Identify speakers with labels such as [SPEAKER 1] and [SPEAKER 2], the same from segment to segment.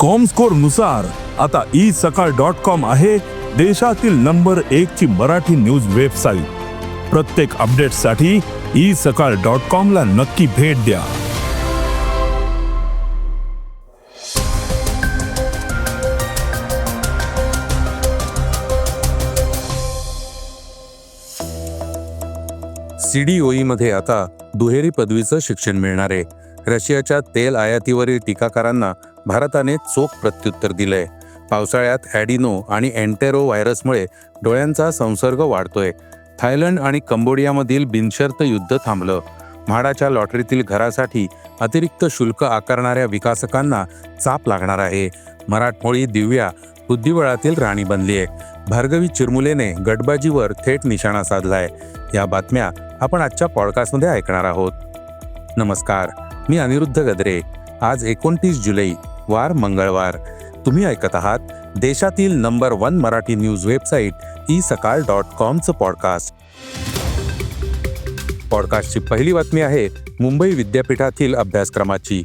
[SPEAKER 1] कॉमस्कोरनुसार आता E Sakal dot com आहे देशातील नंबर एक ची मराठी न्यूज वेबसाईट प्रत्येक अपडेटसाठी ई सकाळ डॉट कॉम ला नक्की भेट द्या.
[SPEAKER 2] सीडीओईमध्ये आता दुहेरी पदवीचं शिक्षण मिळणार आहे. रशियाच्या तेल आयातीवरील टीकाकारांना भारताने चोख प्रत्युत्तर दिलंय. पावसाळ्यात ॲडिनो आणि एन्टेरो व्हायरसमुळे डोळ्यांचा संसर्ग वाढतोय. थायलंड आणि कंबोडियामधील बिनशर्त युद्ध थांबलं. म्हाडाच्या लॉटरीतील घरासाठी अतिरिक्त शुल्क आकारणाऱ्या विकासकांना चाप लागणार आहे. मराठमोळी दिव्या बुद्धिबळातील राणी बनली आहे भार्गवी चिरमुलेने गटबाजीवर थेट निशाणा साधलाय. या बातम्या आपण आजच्या पॉडकास्टमध्ये ऐकणार आहोत. नमस्कार. मी अनिरुद्ध गद्रे. आज एकोणतीस जुलै वार मंगळवार. तुम्ही ऐकत आहात देशातील number one Marathi news website e Sakal dot कॉमचं podcast. पॉडकास्टची पहिली बातमी आहे मुंबई विद्यापीठातील अभ्यासक्रमाची.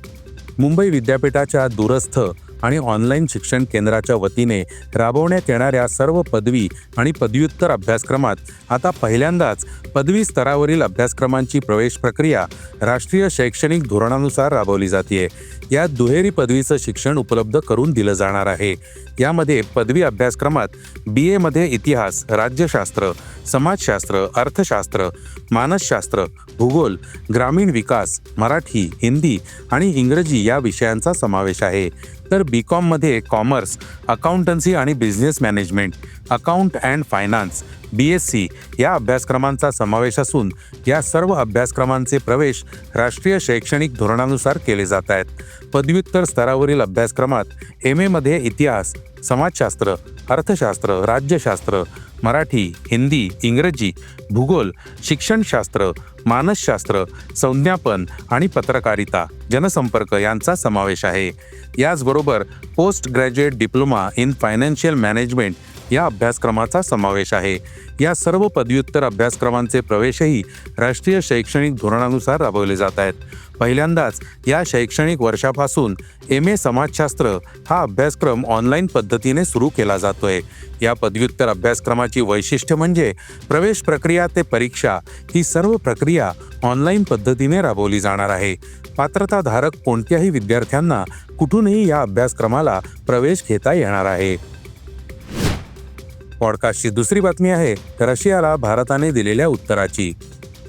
[SPEAKER 2] मुंबई विद्यापीठाच्या दूरस्थ आणि ऑनलाईन शिक्षण केंद्राच्या वतीने राबवण्यात येणाऱ्या सर्व पदवी आणि पदव्युत्तर अभ्यासक्रमात आता पहिल्यांदाच पदवी स्तरावरील अभ्यासक्रमांची प्रवेश प्रक्रिया राष्ट्रीय शैक्षणिक धोरणानुसार राबवली जाते यात दुहेरी पदवीचं शिक्षण उपलब्ध करून दिलं जाणार आहे. यामध्ये पदवी अभ्यासक्रमात बी एमध्ये इतिहास राज्यशास्त्र समाजशास्त्र अर्थशास्त्र मानसशास्त्र भूगोल ग्रामीण विकास मराठी हिंदी आणि इंग्रजी या विषयांचा समावेश आहे. तर बी कॉममध्ये कॉमर्स अकाउंटन्सी आणि business management account and finance B S C या अभ्यासक्रमांचा समावेश असून या सर्व अभ्यासक्रमांचे प्रवेश राष्ट्रीय शैक्षणिक धोरणानुसार केले जात आहेत. पदव्युत्तर स्तरावरील अभ्यासक्रमात एम एमध्ये इतिहास समाजशास्त्र अर्थशास्त्र राज्यशास्त्र मराठी हिंदी इंग्रजी भूगोल शिक्षणशास्त्र मानसशास्त्र संज्ञापन आणि पत्रकारिता जनसंपर्क यांचा समावेश आहे. याचबरोबर post graduate diploma in financial management या अभ्यासक्रमाचा समावेश आहे. या सर्व पदव्युत्तर अभ्यासक्रमांचे प्रवेशही राष्ट्रीय शैक्षणिक धोरणानुसार राबवले जात आहेत. पहिल्यांदाच या शैक्षणिक वर्षापासून एम ए समाजशास्त्र हा अभ्यासक्रम ऑनलाईन पद्धतीने सुरू केला जातोय. या पदव्युत्तर अभ्यासक्रमाची वैशिष्ट्य म्हणजे प्रवेश प्रक्रिया ते परीक्षा ही सर्व प्रक्रिया ऑनलाईन पद्धतीने राबवली जाणार आहे. पात्रताधारक कोणत्याही विद्यार्थ्यांना कुठूनही या अभ्यासक्रमाला प्रवेश घेता येणार आहे. पॉडकास्टची दुसरी बातमी आहे रशियाला भारताने दिलेल्या उत्तराची.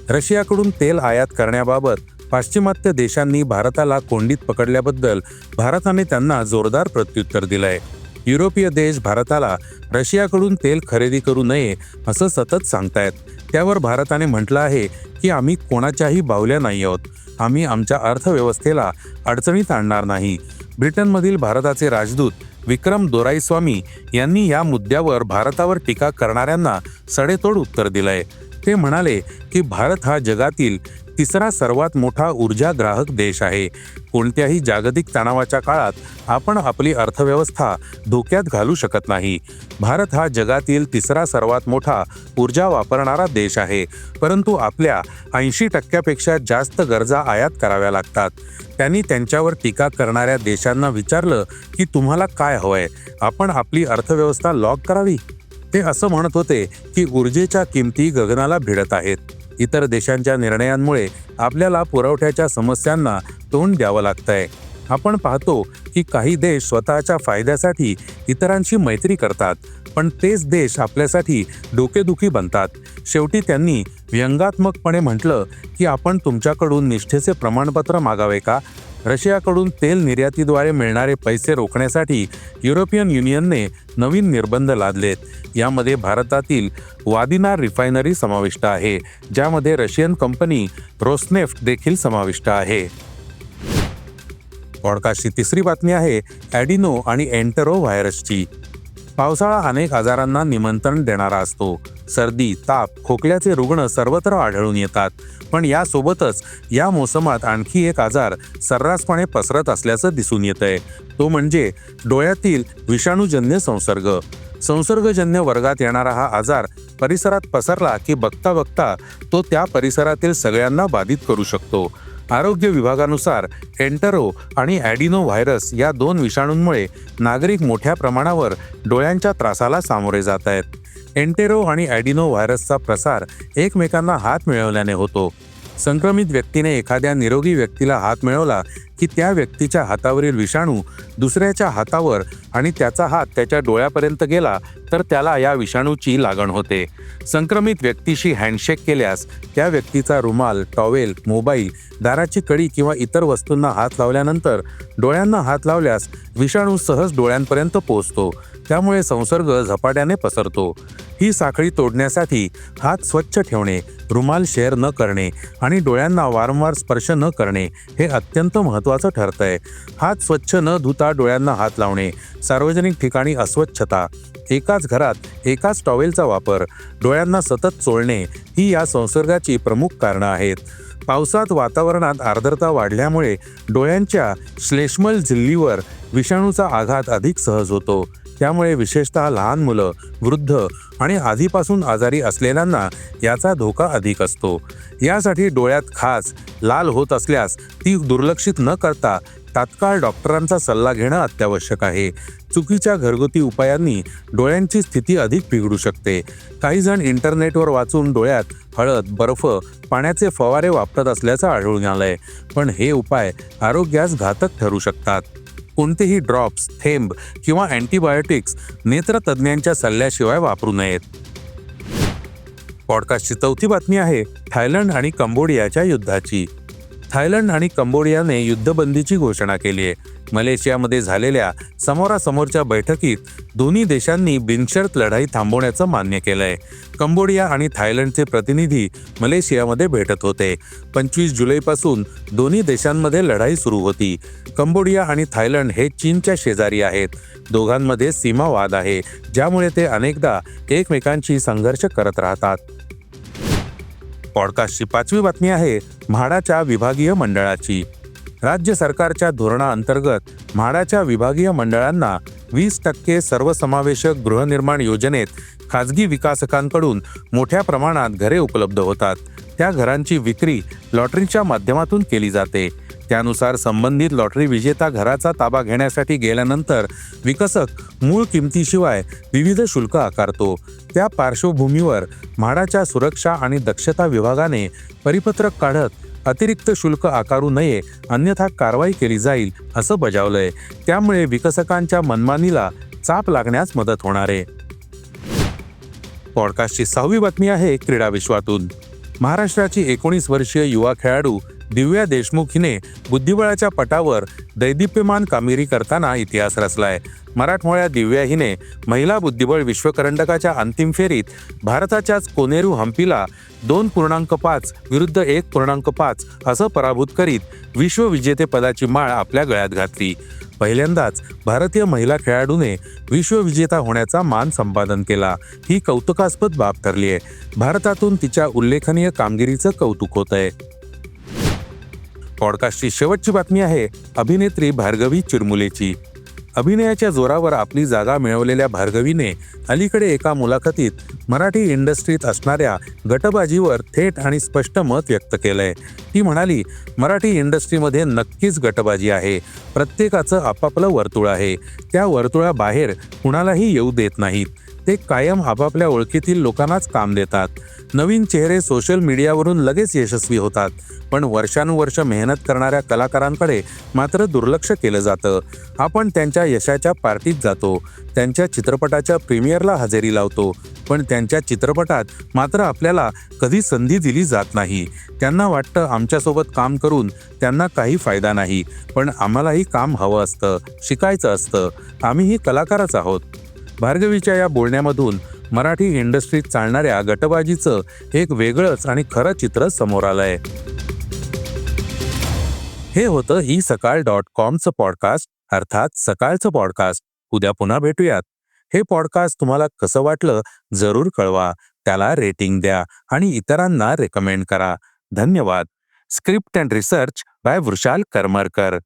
[SPEAKER 2] रशियाकडून तेल आयात करण्याबाबत पाश्चिमात्य देशांनी भारताला कोंडीत पकडल्याबद्दल भारताने त्यांना जोरदार प्रत्युत्तर दिलंय. युरोपीय देश भारताला रशियाकडून तेल खरेदी करू नये असं सतत सांगतायत. त्यावर भारताने म्हटलं आहे की आम्ही कोणाच्याही बावल्या नाही आहोत. आम्ही आमच्या अर्थव्यवस्थेला अडचणीत आणणार नाही. ब्रिटनमधील भारताचे राजदूत विक्रम दोराईस्वामी यांनी या मुद्द्यावर भारतावर टीका करणाऱ्यांना सडेतोड उत्तर दिलंय. ते म्हणाले की भारत हा जगातील तिसरा सर्वात मोठा ऊर्जा ग्राहक देश आहे. कोणत्याही जागतिक तणावाच्या काळात आपण आपली अर्थव्यवस्था धोक्यात घालू शकत नाही. भारत हा जगातील तिसरा सर्वात मोठा ऊर्जा वापरणारा देश आहे. परंतु आपल्या ऐंशी टक्क्यापेक्षा जास्त गरजा आयात कराव्या लागतात. त्यांनी त्यांच्यावर टीका करणाऱ्या देशांना विचारलं की तुम्हाला काय हवंय? आपण आपली अर्थव्यवस्था लॉक करावी? ते असं म्हणत होते की ऊर्जेच्या किमती गगनाला भिडत आहेत. इतर देशांच्या निर्णयांमुळे आपल्याला पुरवठ्याच्या समस्यांना तोंड द्यावं लागतंय. आपण पाहतो की काही देश स्वतःच्या फायद्यासाठी इतरांशी मैत्री करतात पण तेच देश आपल्यासाठी डोकेदुखी बनतात. शेवटी त्यांनी व्यंगात्मकपणे म्हटलं की आपण तुमच्याकडून निष्ठेचे प्रमाणपत्र मागावे का? रशियाकडून तेल निर्यातीद्वारे मिळणारे पैसे रोखण्यासाठी युरोपियन युनियनने नवीन निर्बंध लादलेत. यामध्ये भारतातील वादिनार रिफायनरी समाविष्ट आहे ज्यामध्ये रशियन कंपनी रोसनेफ्ट देखील समाविष्ट आहे. पॉडकास्टची तिसरी बातमी आहे ॲडिनो आणि एंटरो व्हायरसची. पावसाळा अनेक आजारांना निमंत्रण देणारा असतो. सर्दी ताप खोकल्याचे रुग्ण सर्वत्र आढळून येतात. पण यासोबतच या मोसमात आणखी एक आजार सर्रासपणे पसरत असल्याचं दिसून येत आहे तो म्हणजे डोळ्यातील विषाणूजन्य संसर्ग. संसर्गजन्य वर्गात येणारा हा आजार परिसरात पसरला की बघता बघता तो त्या परिसरातील सगळ्यांना बाधित करू शकतो. आरोग्य विभागानुसार एंटरो आणि ॲडिनो व्हायरस या दोन विषाणूंमुळे नागरिक मोठ्या प्रमाणावर डोळ्यांच्या त्रासाला सामोरे जात आहेत. एन्टेरो आणि ॲडिनो व्हायरसचा प्रसार एकमेकांना हात मिळवल्याने होतो. संक्रमित व्यक्तीने एखाद्या निरोगी व्यक्तीला हात मिळवला की त्या व्यक्तीच्या हातावरील विषाणू दुसऱ्याच्या हातावर आणि त्याचा हात त्याच्या डोळ्यापर्यंत गेला तर त्याला या विषाणूची लागण होते. संक्रमित व्यक्तीशी हँडशेक केल्यास त्या व्यक्तीचा रुमाल टॉवेल मोबाईल दाराची कडी किंवा इतर वस्तूंना हात लावल्यानंतर डोळ्यांना हात लावल्यास विषाणू सहज डोळ्यांपर्यंत पोहोचतो. त्यामुळे संसर्ग झपाट्याने पसरतो. ही साखळी तोडण्यासाठी हात स्वच्छ ठेवणे रुमाल शेअर न करणे आणि डोळ्यांना वारंवार स्पर्श न करणे हे अत्यंत महत्त्वाचं ठरतं आहे हात स्वच्छ न धुता डोळ्यांना हात लावणे सार्वजनिक ठिकाणी अस्वच्छता एकाच घरात एकाच टॉवेलचा वापर डोळ्यांना सतत चोळणे ही या संसर्गाची प्रमुख कारणं आहेत. पावसात वातावरणात आर्द्रता वाढल्यामुळे डोळ्यांच्या श्लेष्मल झिल्लीवर विषाणूचा आघात अधिक सहज होतो. त्यामुळे विशेषतः लहान मुलं वृद्ध आणि आधीपासून आजारी असलेल्यांना याचा धोका अधिक असतो. यासाठी डोळ्यात खास लाल होत असल्यास ती दुर्लक्षित न करता तात्काळ डॉक्टरांचा सल्ला घेणं अत्यावश्यक आहे. चुकीच्या घरगुती उपायांनी डोळ्यांची स्थिती अधिक बिघडू शकते. काही जण इंटरनेटवर वाचून डोळ्यात हळद बर्फ पाण्याचे फवारे वापरत असल्याचं आढळून आलंय. पण हे उपाय आरोग्यास घातक ठरू शकतात. कोणतेही ड्रॉप्स थेंब किंवा अँटीबायोटिक्स नेत्रतज्ज्ञांच्या सल्ल्याशिवाय वापरू नयेत. पॉडकास्टची चौथी बातमी आहे थायलंड आणि कंबोडियाच्या युद्धाची. थायलंड आणि कंबोडियाने युद्धबंदीची घोषणा केली आहे. मलेशियामध्ये झालेल्या समोरासमोरच्या बैठकीत दोन्ही देशांनी बिनशर्त लढाई थांबवण्याचं मान्य केलं आहे कंबोडिया आणि थायलंडचे प्रतिनिधी मलेशियामध्ये भेटत होते. पंचवीस जुलैपासून दोन्ही देशांमध्ये लढाई सुरू होती. कंबोडिया आणि थायलंड हे चीनच्या शेजारी आहेत. दोघांमध्ये सीमावाद आहे ज्यामुळे ते अनेकदा एकमेकांशी संघर्ष करत राहतात. पॉडकास्टची पाचवी बातमी आहे म्हाडाच्या विभागीय मंडळाची. राज्य सरकारच्या धोरणाअंतर्गत म्हाडाच्या विभागीय मंडळांना वीस टक्के सर्वसमावेशक गृहनिर्माण योजनेत खाजगी विकासकांकडून मोठ्या प्रमाणात घरे उपलब्ध होतात. त्या घरांची विक्री लॉटरीच्या माध्यमातून केली जाते. त्यानुसार संबंधित लॉटरी विजेता घराचा ताबा घेण्यासाठी गेल्यानंतर विकसक मूळ किमतीशिवाय विविध शुल्क आकारतो. त्या पार्श्वभूमीवर म्हाडाच्या सुरक्षा आणि दक्षता विभागाने परिपत्रक काढत अतिरिक्त शुल्क आकारू नये अन्यथा कारवाई केली जाईल असं बजावलंय. त्यामुळे विकसकांच्या मनमानीला चाप लागण्यास मदत होणार आहे. पॉडकास्टची सहावी बातमी आहे क्रीडा विश्वातून. महाराष्ट्राची एकोणीस वर्षीय युवा खेळाडू दिव्या देशमुख हिने बुद्धिबळाच्या पटावर दैदिप्यमान कामगिरी करताना इतिहास रचलाय. मराठमोळ्या दिव्या हिने महिला बुद्धिबळ विश्वकरंडकाच्या अंतिम फेरीत भारताच्याच कोनेरू हम्पीला दोन पूर्णांक पाच विरुद्ध एक पूर्णांक पाच असं पराभूत करीत विश्वविजेतेपदाची माळ आपल्या गळ्यात घातली. पहिल्यांदाच भारतीय महिला खेळाडूने विश्वविजेता होण्याचा मान संपादन केला. ही कौतुकास्पद बाब ठरली आहे भारतातून तिच्या उल्लेखनीय कामगिरीचं कौतुक होत आहे पॉडकास्टची शेवटची बातमी आहे अभिनेत्री भार्गवी चिरमुलेची. अभिनयाच्या जोरावर आपली जागा मिळवलेल्या भार्गवीने अलीकडे एका मुलाखतीत मराठी इंडस्ट्रीत असणाऱ्या गटबाजीवर थेट आणि स्पष्ट मत व्यक्त केलंय. ती म्हणाली मराठी इंडस्ट्रीमध्ये नक्कीच गटबाजी आहे. प्रत्येकाचं आपापलं वर्तुळ आहे. त्या वर्तुळाबाहेर कुणालाही येऊ देत नाहीत. ते कायम आपापल्या ओळखीतील लोकांनाच काम देतात. नवीन चेहरे सोशल मीडियावरून लगेच यशस्वी होतात. पण वर्षानुवर्ष मेहनत करणाऱ्या कलाकारांकडे मात्र दुर्लक्ष केलं जातं. आपण त्यांच्या यशाच्या पार्टीत जातो. त्यांच्या चित्रपटाच्या प्रीमियरला हजेरी लावतो. पण त्यांच्या चित्रपटात मात्र आपल्याला कधी संधी दिली जात नाही. त्यांना वाटतं आमच्यासोबत काम करून त्यांना काही फायदा नाही. पण आम्हालाही काम हवं असतं शिकायचं असतं. आम्हीही कलाकारच आहोत. भार्गवीच्या या बोलण्यामधून मराठी इंडस्ट्रीत चालणाऱ्या गटबाजीचं एक वेगळंच आणि खरं चित्र समोर आलंय. हे होतं ही सकाळ डॉट कॉमचं पॉडकास्ट अर्थात सकाळचं पॉडकास्ट. उद्या पुन्हा भेटूयात. हे पॉडकास्ट तुम्हाला कसं वाटलं जरूर कळवा. त्याला रेटिंग द्या आणि इतरांना रेकमेंड करा. धन्यवाद. Script and research by Vrushal Karmarkar.